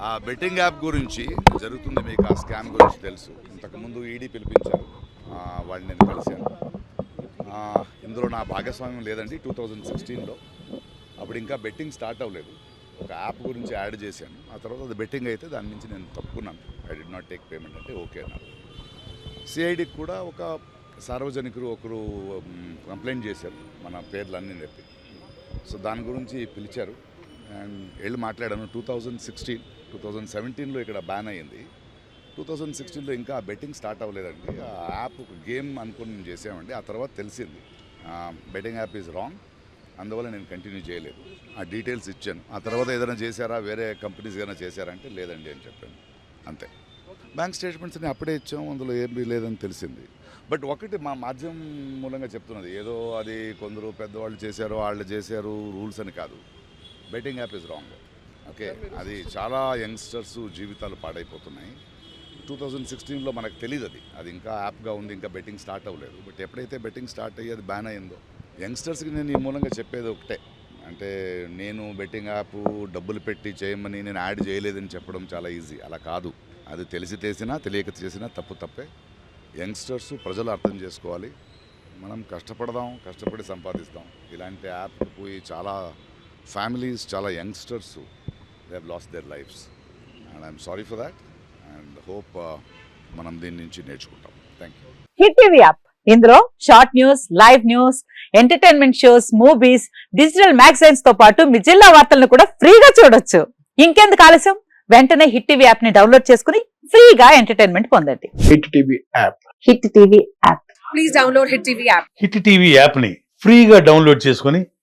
ఆ betting app గురించి జరుగుతుంది మీకు ఆ స్కామ్ గురించి తెలుసు. ఇంతకుముందు ఈడీ పిలిపించారు. వాళ్ళు వాళ్ళని నేను కలిశాను. ఇందులో నా భాగస్వామ్యం లేదండి. టూ థౌజండ్ సిక్స్టీన్లో అప్పుడు ఇంకా బెట్టింగ్ స్టార్ట్ అవ్వలేదు. ఒక యాప్ గురించి యాడ్ చేశాను. ఆ తర్వాత అది బెట్టింగ్ అయితే దాని నుంచి నేను తప్పుకున్నాను. I did not take payment అంటే ఓకే అన్నారు. సిఐడికి కూడా ఒక సార్వజనికులు ఒకరు కంప్లైంట్ చేశారు. మన పేర్లన్నీ చెప్పి. సో దాని గురించి పిలిచారు. అండ్ వెళ్ళి మాట్లాడాను two thousand sixteen two thousand సెవెంటీన్లో ఇక్కడ బ్యాన్ అయ్యింది. టూ థౌజండ్ సిక్స్టీన్లో ఇంకా బెట్టింగ్ స్టార్ట్ అవ్వలేదండి. ఆ యాప్ ఒక గేమ్ అనుకుని మేము చేసామండి ఆ తర్వాత తెలిసింది. బెట్టింగ్ యాప్ ఈజ్ రాంగ్ అందువల్ల నేను కంటిన్యూ చేయలేదు. ఆ డీటెయిల్స్ ఇచ్చాను. ఆ తర్వాత ఏదైనా చేశారా? వేరే కంపెనీస్ ఏదైనా చేశారా అంటే లేదండి అని చెప్పాను. అంతే. బ్యాంక్ స్టేట్మెంట్స్ని అప్పుడే ఇచ్చాం అందులో ఏమీ లేదని తెలిసింది. బట్ ఒకటి మా మాధ్యమం మూలంగా చెప్తున్నది. ఏదో అది కొందరు పెద్దవాళ్ళు చేశారు వాళ్ళు చేశారు రూల్స్ అని కాదు. Betting app is wrong okay అది చాలా యంగ్స్టర్స్ జీవితాలు పాడైపోతున్నాయి. టూ థౌజండ్ సిక్స్టీన్లో మనకు తెలియదు అది. అది ఇంకా యాప్గా ఉంది ఇంకా బెట్టింగ్ స్టార్ట్ అవ్వలేదు. బట్ ఎప్పుడైతే బెట్టింగ్ స్టార్ట్ అయ్యి అది బ్యాన్ అయిందో యంగ్స్టర్స్కి నేను ఈ మూలంగా చెప్పేది ఒకటే. అంటే నేను బెట్టింగ్ యాప్ డబ్బులు పెట్టి చేయమని నేను యాడ్ చేయలేదని చెప్పడం చాలా ఈజీ అలా కాదు. అది తెలిసి చేసినా తెలియక చేసినా తప్పు తప్పే. యంగ్స్టర్స్ ప్రజలు అర్థం చేసుకోవాలి. మనం కష్టపడదాం కష్టపడి సంపాదిస్తాం. ఇలాంటి యాప్ పోయి చాలా ఫ్యామిలీస్ చాలా youngsters they have lost their lives and I'm sorry for that and hope మనం దీని నుంచి నేర్చుకుంటాం. Thank you Hit TV app ఇందులో short news live news entertainment shows movies digital మ్యాగజైన్స్తో పాటు మీ జిల్లా వార్తలను కూడా ఫ్రీగా చూడొచ్చు. ఇంకెందుకు ఆలస్యం? వెంటనే హిట్ టీవీ యాప్ని డౌన్లోడ్ చేసుకుని ఫ్రీగా ఎంటర్టైన్మెంట్ పొందండి. Hit TV app Hit TV app please download Hit TV app. Hit TV యాప్ని ఫ్రీగా డౌన్లోడ్ చేసుకొని